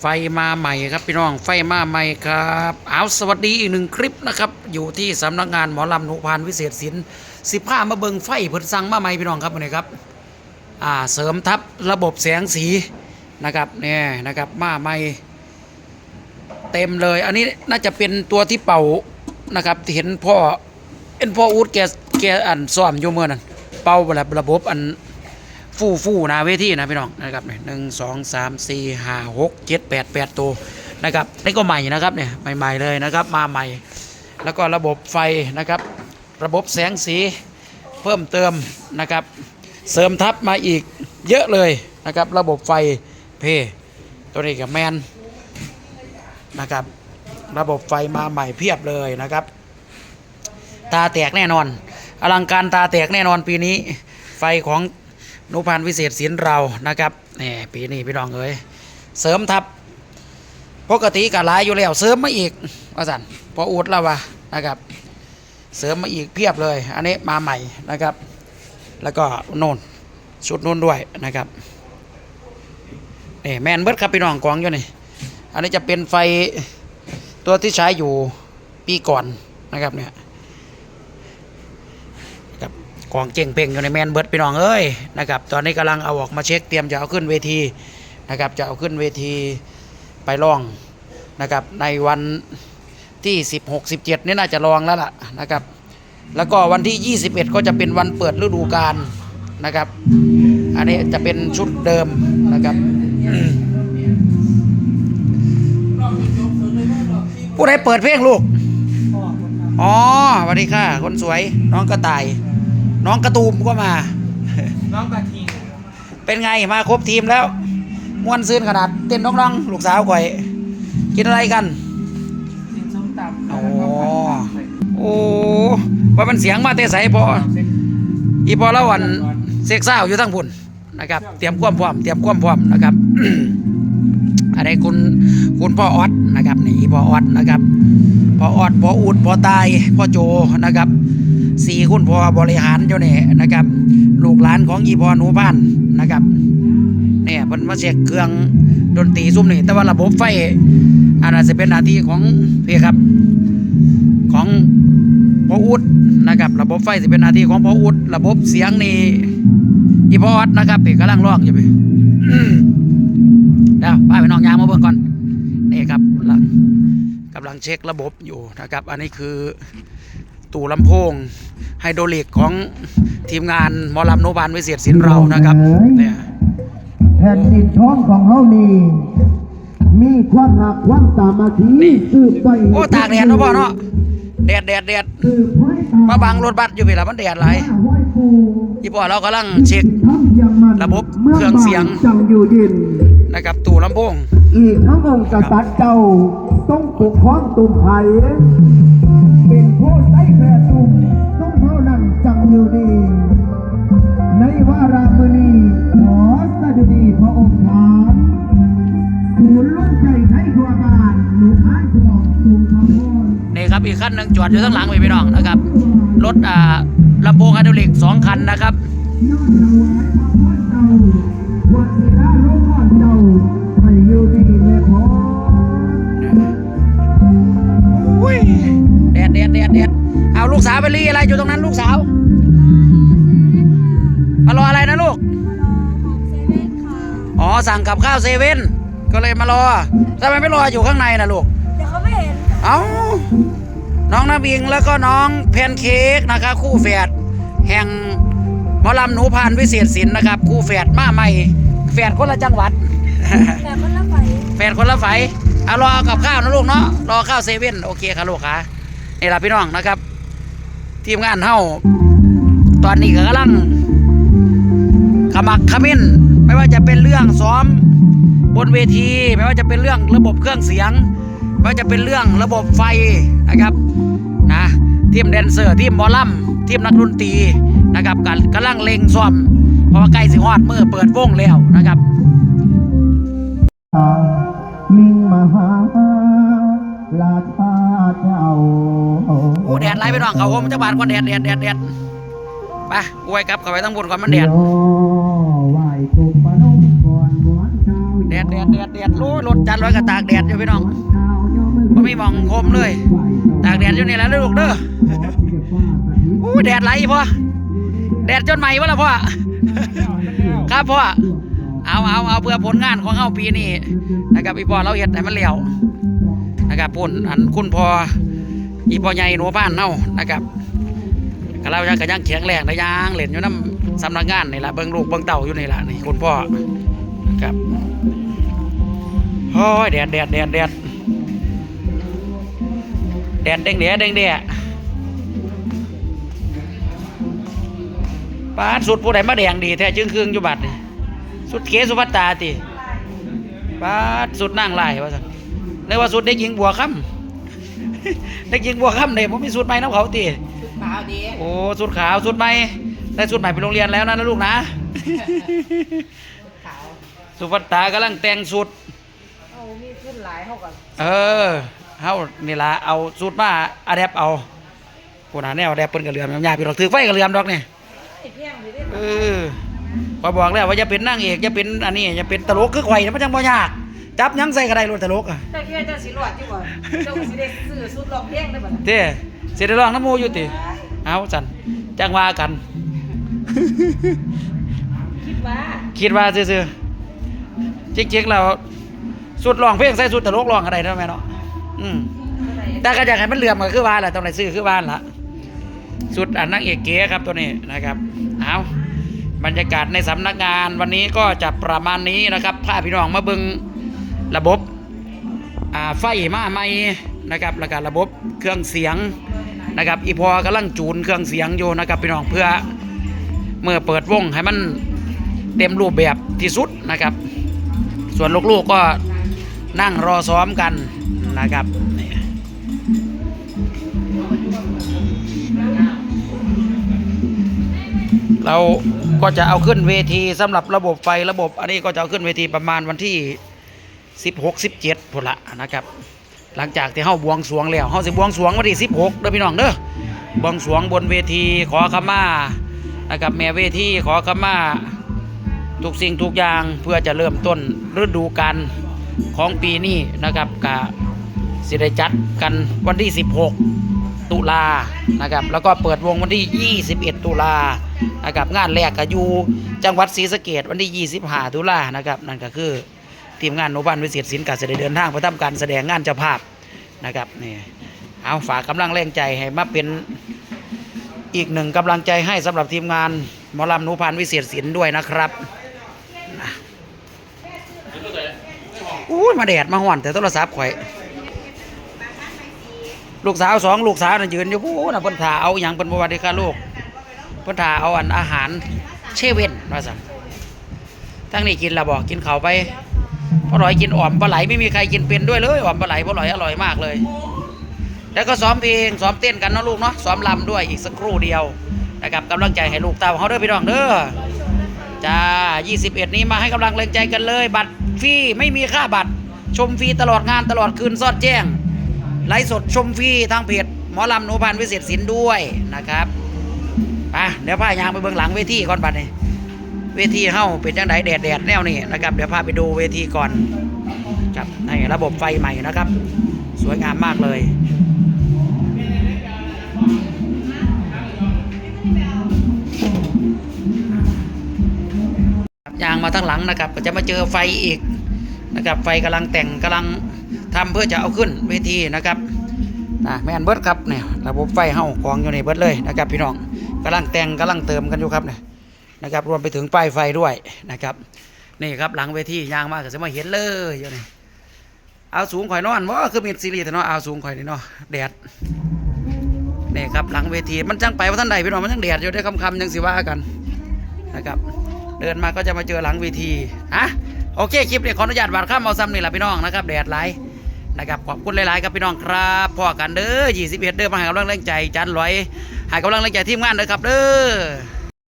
ไฟมาใหม่ครับพี่น้องไฟมาใหม่ครับเอาสวัสดีอีกหนึ่งคลิปนะครับอยู่ที่สำนักงานหมอลำหนุพานวิเศษศิลป์สิบห้ามาเบิงไฟเพิ่นสั่งมาใหม่พี่น้องครับวันนี้ครับอ่าเสริมทับระบบแสงสีนะครับเนี่ยนะครับมาใหม่เต็มเลย อันนี้น่าจะเป็นตัวที่เป่านะครับที่เห็นพ่อเห็นพ่ออูดแกแกอันซ่อมอยู่เมื่อนั้นเป่าแบบระบบอัน ฟู่ฟู่นาเวทีนะพี่น้องนะครับเนี่ยหนึ่งสองสามสี่ห้าหกเจ็ดแปดแปดตัวนะครับนี่ก็ใหม่นะครับเนี่ยใหม่ๆเลยนะครับมาใหม่ แล้วก็ระบบไฟนะครับ ระบบแสงสีเพิ่มเติมนะครับ เสริมทับมาอีกเยอะเลยนะครับ ระบบไฟเพตัวนี้กับแมนนะครับ ระบบไฟมาใหม่เพียบเลยนะครับ ตาแตกแน่นอน อลังการตาแตกแน่นอนปีนี้ ไฟของ นุพันธ์วิเศษศิลเรานะครับนี่ปีนี้พี่น้องเอ้ยเสริมทับปกติก็หลายอยู่แล้วเสริมมาอีกว่าสันพออูดแล้ววะนะครับ เสริมมาอีกเพียบเลย อันนี้มาใหม่นะครับ แล้วก็โน่นชุดโน่นด้วยนะครับนี่แมนเบิร์ดครับพี่น้องกองอยู่นี่อันนี้จะเป็นไฟตัวที่ใช้อยู่ปีก่อนนะครับเนี่ย กองเจ่งเพ่งอยู่ในแมนเบิร์ดพี่น้องเอ้ยนะครับตอนนี้กำลังเอาออกมาเช็คเตรียมจะเอาขึ้นเวทีนะครับจะเอาขึ้นเวทีไปร้องนะครับในวันที่ 16 17นี่น่าจะลองแล้วล่ะนะครับแล้วก็วันที่ 21 ก็จะเป็นวันเปิดฤดูกาลนะครับ อันนี้จะเป็นชุดเดิมนะครับผู้ใดเปิดเพลงลูก อ๋อสวัสดีค่ะ คนสวยน้องกระต่าย น้องกระตูมก็มา น้องกระทิงเป็นไงมาครบทีมแล้วม่วนซื่นขนาดเต้นน้องๆลูกสาวก่อย กินอะไรกันกินส้มตำโอ้โอ้ว่ามันเสียงมาเตะใสพออีพอละวันเซ็กซ่าวอยู่ทั้งพุ่นนะครับ เตรียมความพร้อมเตรียมความพร้อมนะครับอันนี้คุณคุณพ่อออดนะครับนี่พ่อออดนะครับพ่อออดพ่ออุดพ่อตายพ่อโจนะครับ สี่คุณพ่อบริหารเจ้าเนี่ยนะครับ ลูกหลานของอีพอหนูบ้านนะครับเนี่ยมันมาเช็คเครื่องดนตรีซุ้มนี่แต่ว่าระบบไฟอันนั้นจะเป็นหน้าที่ของพี่ครับ ของพ่ออุดนะครับ ระบบไฟจะเป็นหน้าที่ของพ่ออุดระบบเสียงนี่อีพอออดนะครับพี่กำลังร้องอยู่พี่เดี๋ยวป้าไปน้องยางมาเบิ่งก่อนนี่ครับกำลังกำลังเช็คระบบอยู่นะครับ อันนี้คือ ตู้ลำโพงไฮโดรลิกของทีมงานหมอลำโนบานวิเศษศิลป์เรานะครับเนี่ยแผ่นดินท้องของเฮานี่มีความหักความสามัคคีนี่สืบไปโอ้ตากแดดเนาะพ่อเนาะแดดแดดแดดสืบไว้ตมาบังรถบัสอยู่พี่ละมันแดดหลายไหว้ครูอีพ่อเรากำลังเช็คทำอย่างมันระบบมื่เครื่องเสียงบ้านจังอยู่ดินนะครับตู้ลำโพงอีกทั้งองค์กษัตริย์เจ้าต้องปกครองตุ่มไผ่เป็นผู้ ใช้แผ่ตุ่มต้องเท่านั้นจังอยู่ดี ในวาระมือนี้ขอสดุดีพระองค์ฐานศูนย์ล้นใจไทยทัวบานหนุท้ายทองตุ่มพระพรนี่ครับอีกคันหนึ่งจอดอยู่ข้างหลังไปพี่น้องนะครับ รถอ่าลำโพงไฮดรอลิกสองคันนะครับ ยอดถวายพระพรเจ้าวัด เอาลูกสาวไปรีอะไรอยู่ตรงนั้นลูกสาวมารออะไรนะลูกอ๋อสั่งกับข้าวเซเว่นก็เลยมารอทำไมไม่รออยู่ข้างในนะลูกเดี๋ยวเขาไม่เห็นเอาน้องน้ำบิงแล้วก็น้องแพนเค้กนะคะคู่แฝดแห่งหมอลำหนูพานวิเศษศิลป์นะครับ คู่แฝดมาใหม่แฝดคนละจังหวัดแต่คนละไฟแฟนคนละไฟเอารอกับข้าวนะลูกเนาะรอข้าวเซเว่นโอเคค่ะลูกค่ะนี่แหละพี่น้องนะครับ ทีมงานเฮาตอนนี้ก็กำลังขมักขมิ้นไม่ว่าจะเป็นเรื่องซ้อมบนเวที ไม่ว่าจะเป็นเรื่องระบบเครื่องเสียง ไม่ว่าจะเป็นเรื่องระบบไฟนะครับนะทีมแดนเซอร์ทีมหมอลำทีมนักดนตรีนะครับกกำลังเล็งซ้อมเพราะว่าใกล้สิฮอดมือเปิดวงแล้วนะครับมิงมหา ไล่ไปน้องเขาผมจะบาดก่อนแดดแดดแดดแดดไปอวยกลับเข้าไปทั้งบนก่อนมันแดดโยไหวตุปนมก่อนบวชเช้าแดดแดดแดดแดดรู้รถจันร้อยก็ตากแดดอยู่พี่น้องก็ไม่มองคมเลย ตากแดดอยู่นี่แหละลูกเด้ออู้แดดไหลพ่อแดดจนใหม่วะล่ะพ่อครับพ่อเอาเอาเอาเพื่อผลงานของเฮาปีนี้นะครับอีพ่อเราเฮ็ดให้มันแล้วนะครับพุ่นอันคุณพ่อ อีพ่อใหญ่หนูบ้านเฮานะครับก็เรายังก็ยังแข็งแรงนะยังเล่นอยู่น้ำสำนักงานนี่ละเบิ่งลูกเบิ่งเต่าอยู่นี่ละนี่คุณพ่อนะครับโอ้ยแดดแดดแดดแดดแดดเด้งเดียเด้งเดียปาดสุดผู้ใดมาแดงดีแท้จึงครึ่งอยู่บัดนี่สุดเกสุภัตตาติปาดสุดนั่งไล่ว่าซั่นเลยว่าสุดเด็กหญิงบัวค่ำ เด็กหญิงบัวค่ำเนี่ยผมมีสุดใหม่น้ำเขาติขาวดีโอ้สุดขาวสุดใหม่ได้สุดใหม่ไปโรงเรียนแล้วนะนะลูกนะขาวสุภัตตากำลังแต่งสุดเอามีขึ้นหลายเท่ากันเออเฮานี่ละเอาสุดมาอะแดปเอาคนหาแนวอะแดปเปิ้นกับเหลือมยาพี่ดอกถือไฟกับเหลือมดอกนี่ไอ้เพียงเลยได้เออพอบอกแล้วว่าอย่าเป็นนางเอกอย่าเป็นอันนี้อย่าเป็นตลกคือข่อยนะมันจังบ่ยาก จับหยังใส่ก็ได้รถตลกอะเจ้าคิดว่าเจ้าสิรอดที่บ่เจ้าสิได้ซื้อสุดรองเพียงได้บ่เด้สิได้ร้องน้ำหมูอยู่ติเอาจันจังว่ากัน คิดว่าคิดว่าซื่อๆจริงๆแล้วสุดร้องเพลงใส่สุดตลกร้องอะไรได้ไหมเนาะอืมแต่ก็อยากให้มันเหลื่อมก็คือบ้านแหละต้องไหนซื้อคือบ้านละสุดอันนักเอกเก๋ครับตัวนี้นะครับเอาบรรยากาศในสำนักงานวันนี้ก็จะประมาณนี้นะครับพาพี่น้องมาเบิง ระบบไฟมาใหม่นะครับแล้วก็ระบบเครื่องเสียงนะครับอีพอกำลังจูนเครื่องเสียงอยู่นะครับพี่น้องเพื่อเมื่อเปิดวงให้มันเต็มรูปแบบที่สุดนะครับ ส่วนลูกๆก็นั่งรอซ้อมกันนะครับเราก็จะเอาขึ้นเวทีสำหรับระบบไฟระบบ อันนี้ก็จะเอาขึ้นเวทีประมาณวันที่ 16 17พุ่นละนะครับ หลังจากที่เฮาบวงสรวงแล้วเฮาสิบวงสวงวันที่16เด้อพี่น้องเด้อบวงสรวงบนเวทีขอขมานะครับแม่เวทีขอขมาทุกสิ่งทุกอย่างเพื่อจะเริ่มต้นฤดูกาลของปีนี้นะครับกะสิได้จัดกันวันที่ 16 ตุลานะครับ แล้วก็เปิดวงวันที่ 21 ตุลานะครับ งานแรกก็อยู่จังหวัดศรีสะเกดวันที่ 25 ตุลานะครับ นั่นก็คือ ทีมงานโนบันวิเศษศิลป์การแสดงเดินทางไปทำการแสดงงานเจ้าภาพนะครับนี่เอาฝากกำลังแรงใจให้มาเป็นอีกหนึ่งกำลังใจให้สำหรับทีมงานหมอลำนูพันวิเศษศิลป์ด้วยนะครับอู้มาแดดมาห่อนแต่โทรศัพท์ข่อยลูกสาวสองลูกสาวน่ะยืนอยู่ผู้น่ะเพิ่นถาเอาอย่างเพิ่นบว่าเด้ค่ะลูกเพิ่นถาเอาอันอาหารเชเว่นว่าซั่นทั้งนี้กินละบ่กินเขาไป พ่อหลอยกินอ่อมปลาไหลไม่มีใครกินเป็นด้วยเลยอ่อมปลาไหลพ่อหลอยอร่อยมากเลย แล้วก็ซ้อมเพลงซ้อมเต้นกันนะลูกเนาะซ้อมลำด้วยอีกสักครู่เดียวนะครับกำลังใจให้ลูกเต้าเฮาเด้อพี่น้องเด้อจ้า21 นี้มาให้กำลังแรงใจกันเลย บัตรฟรีไม่มีค่าบัตร ชมฟรีตลอดงานตลอดคืนซอดแจ้ง ไลฟ์สดชมฟรีทางเพจหมอลำหนูพันวิเศษศิลป์ด้วยนะครับ ไปเดี๋ยวพายางไปเบื้องหลังเวทีก่อนบัดนี้ เวทีเฮ้าเป็นจังไดแดดแดดแนวนี่นะครับเดี๋ยวพาไปดูเวทีก่อนครับในระบบไฟใหม่นะครับ สวยงามมากเลยยางมาทั้งหลังนะครับ ก็จะมาเจอไฟอีกนะครับ ไฟกำลังแต่งกำลังทำเพื่อจะเอาขึ้นเวทีนะครับนะแม่นเบิดครับเนี่ยระบบไฟเฮากองอยู่ในเบิร์ดเลยนะครับ พี่น้องกำลังแต่งกำลังเติมกันอยู่ครับเนี่ย นะครับรวมไปถึงป้ายไฟด้วยนะครับนี่ครับหลังเวทียางมากก็จะมาเห็นเลยอยู่นี่เอาสูงข่อยนอนว่าคือมีซีรีส์แต่เนาะเอาสูงข่อยนี่เนาะแดดนี่ครับหลังเวทีมันจังไปว่าท่านใดพี่น้องมันจังแดดอยู่ได้คำคำยังสิว่ากันนะครับ เดินมาก็จะมาเจอหลังเวทีอะโอเคคลิปนี้ขออนุญาตบาดข้ามเอาซ้ำนี่แหละพี่น้องนะครับแดดไหลนะครับขอบคุณหลายๆครับพี่น้องครับพอกันเด้อ21เด้อมาให้กำลังแรงใจจันลอยให้กำลังแรงใจทีมงานเด้อครับเด้อ